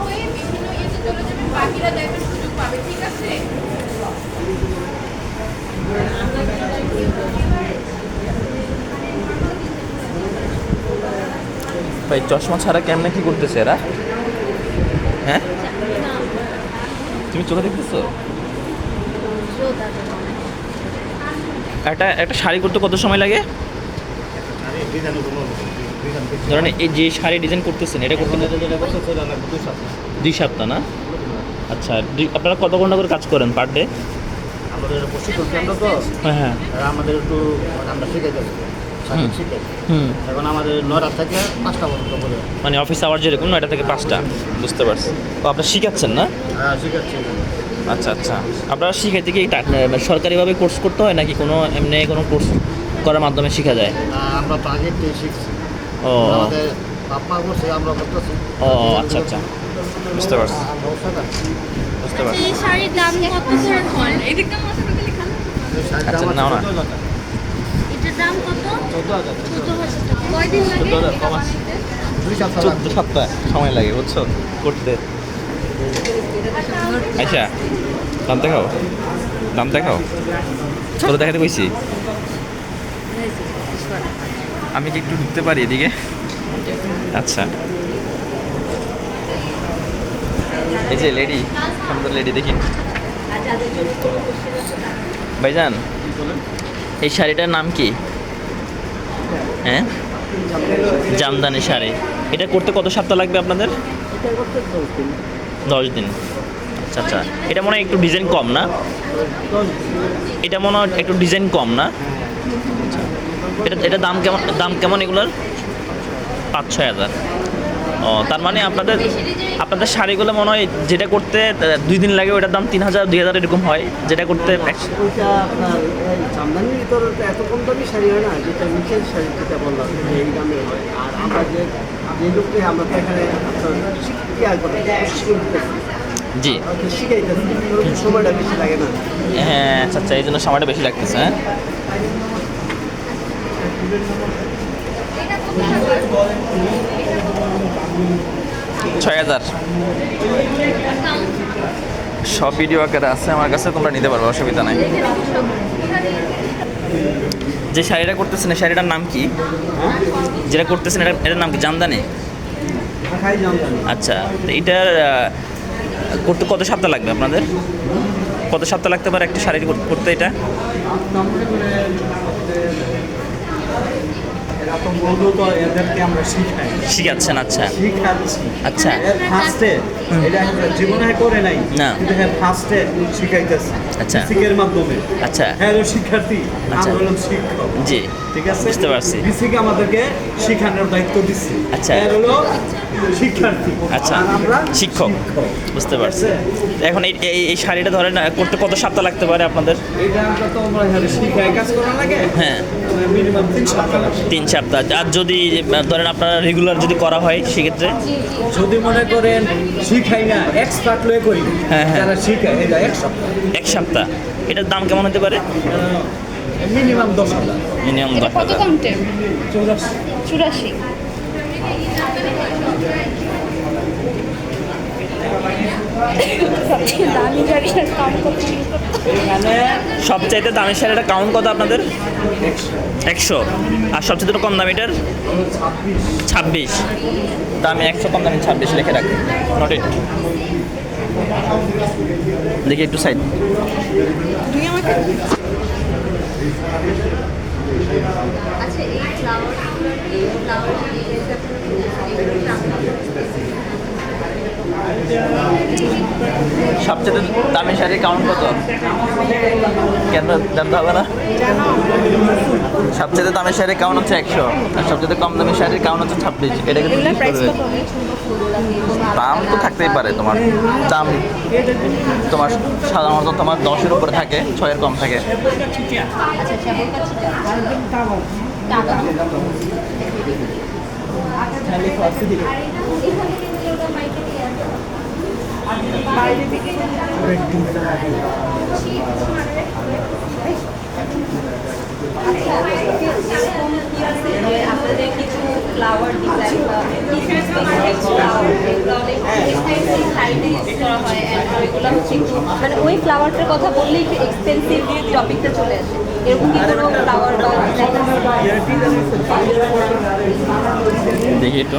হয়ে বিভিন্ন ইয়েতে চলে যাবে বাকিরা দেখার সুযোগ পাবে ঠিক আছে? ভাই চশমা ছাড়া কেমনে কি করতেছে এরা? হ্যাঁ? তুমি চোখে দেখতেছো? একটা একটা শাড়ি করতে কত সময় লাগে? ধরেন এই যে শাড়ি ডিজাইন করতেছেন এটা করতে দুই সপ্তাহ। না? আচ্ছা আপনারা কত ঘণ্টা করে কাজ করেন পার ডে আমাদের প্রশিক্ষণ কেন্দ্র তো হ্যাঁ হ্যাঁ। আমাদের একটু আমরা শিখে যাচ্ছি এখন আমাদের নয়টা থেকে পাঁচটা পর্যন্ত করে। মানে অফিস আওয়ার যেরকম নয়টা থেকে পাঁচটা। বুঝতে পারছি। তো আপনারা শিখাচ্ছেন না? হ্যাঁ শিখাচ্ছি। আচ্ছা আচ্ছা। আপনারা শিখাইতে কি মানে সরকারিভাবে কোর্স করতে হয় নাকি কোনো এমনি কোনো কোর্স করার মাধ্যমে শেখা যায়? আমরা তো আগে শিখছি। ও। আমাদের বাপ্পা করছে আমরা করতেছি ও আচ্ছা আচ্ছা। বুঝতে পারছি। বুঝতে পারছি। এই শাড়ির দাম কত করে হয় এদিকটা মাথা ঢুকে লেখানো আচ্ছা, নাও না। 14,000 টাকা। এটার দাম কত? 14,000 চোদ্দ হাজার টাকা। কয়দিন লাগে চোদ্দ হাজার এটা কমাস। বানাইতে? দুই সপ্তাহ চোদ্দ সপ্তাহ সময় লাগে বুঝছ? করতে। আচ্ছা দাম দেখাও। দাম দেখাও। তোরা দেখাতে কইছি? আমি কি একটু ঢুকতে পারি এদিকে? আচ্ছা। এই যে লেডি সুন্দর লেডি দেখি। ভাইজান, এই শাড়িটার নাম কি? হ্যাঁ? জামদানি শাড়ি। এটা করতে কত সপ্তাহ লাগবে আপনাদের? দশ দিন। আচ্ছা আচ্ছা। এটা মনে হয় একটু ডিজাইন কম না? এটা মনে হয় একটু ডিজাইন কম না? আচ্ছা। এটা এটা দাম কেমন দাম কেমন এগুলোর? পাঁচ ছয় হাজার। ও তার মানে আপনাদের আপনাদের শাড়িগুলো মনে হয় যেটা করতে দুই দিন লাগে ওটার দাম তিন হাজার দুই হাজার এরকম হয় যেটা করতে এক- ওইটা আপনার এই জামদানির ভিতরে তো এত কম দামি শাড়ি হয় না যেটা নিচের শাড়ি যেটা বললাম এই দামে হয়। আর আমরা যে যে লোককে আমরা এখানে আপনার শিক্ষা করে প্রশিক্ষণ দিতেছি। জি। সময়টা বেশি লাগে না। হ্যাঁ আচ্ছা আচ্ছা এই জন্য সময়টা বেশি লাগতেছে হ্যাঁ? ছয় হাজার। সব ভিডিও আকারে আছে, আমার কাছে তোমরা নিতে পারবে, অসুবিধা নাই। যে শাড়িটা করতেছেন শাড়িটার নাম কি? যেটা করতেছেন, এটা এটার নাম কি? জামদানি? আচ্ছা তো এটার করতে কত সপ্তাহ লাগবে আপনাদের? কত সপ্তাহ লাগতে পারে একটা শাড়ি করতে এটা? বলব তো এদেরকে আমরা শিখাই। শিখাচ্ছেন আচ্ছা। শিখাচ্ছি। আচ্ছা। ফার্স্টে এটা জীবনে করে নাই না। কিন্তু হ্যাঁ ফার্স্টে শিখাইতেছি। আচ্ছা। শিখের মাধ্যমে। আচ্ছা। হ্যাঁ শিক্ষার্থী। আচ্ছা। আমরা হলাম শিক্ষক। জি। ঠিক আছে? বুঝতে পারছি। বিসিকে আমাদেরকে শিখানোর দায়িত্ব দিচ্ছে। আচ্ছা। এর হলো শিক্ষার্থী। আচ্ছা শিক্ষক। বুঝতে পারছি। এখন এই এই- শাড়িটা ধরেন করতে কত সপ্তাহ লাগতে পারে আপনাদের? এটা আমরা তো আমরা শিখায় কাজ করা লাগে। হ্যাঁ। মিনিমাম তিন সপ্তাহ তিন সপ্তাহ আর যদি ধরেন আপনারা রেগুলার যদি করা হয় সেক্ষেত্রে? যদি মনে করেন শিখাই না এক্সপার্ট লয়ে করি। হ্যাঁ, হ্যাঁ। যারা শিখায় এটা এক সপ্তাহ। এক সপ্তাহ। এটার দাম কেমন হতে পারে? মিনিমাম দশ হাজার। মিনিমাম দশ কত হাজার। চৌরাশি। চুরাশি। দামি দাম সবচাইতে দামের শাড়িটা কাউন্ট কত আপনাদের? একশো। আর সবচেয়ে কম দাম এটার? ছাব্বিশ। দামে একশো কম দামি ছাব্বিশ লিখে রাখি। নট ইট দেখি একটু সাইড আচ্ছা এই ফ্লাওয়ার এই ফ্লাওয়ার সবচেয়ে দামি শাড়ির কাউন্ট কত কেন জানতে হবে না সবচেয়ে দামি শাড়ির কাউন্ট হচ্ছে একশো আর সবচেয়ে কম দামি শাড়ির কাউন্ট হচ্ছে ছাব্বিশ। কত হবে দাম তো থাকতেই পারে তোমার দাম তোমার সাধারণত তোমার দশের উপরে থাকে ছয়ের কম থাকে আচ্ছা আচ্ছা টাকা আপনাদের কিছু ফ্লাওয়ার ডিজাইন হয় মানে ওই ফ্লাওয়ারটার কথা বললেই একটু এক্সপেন্সিভ টপিকটা চলে আসে। এরকম কি কোনো ফ্লাওয়ার বা দেখি একটু।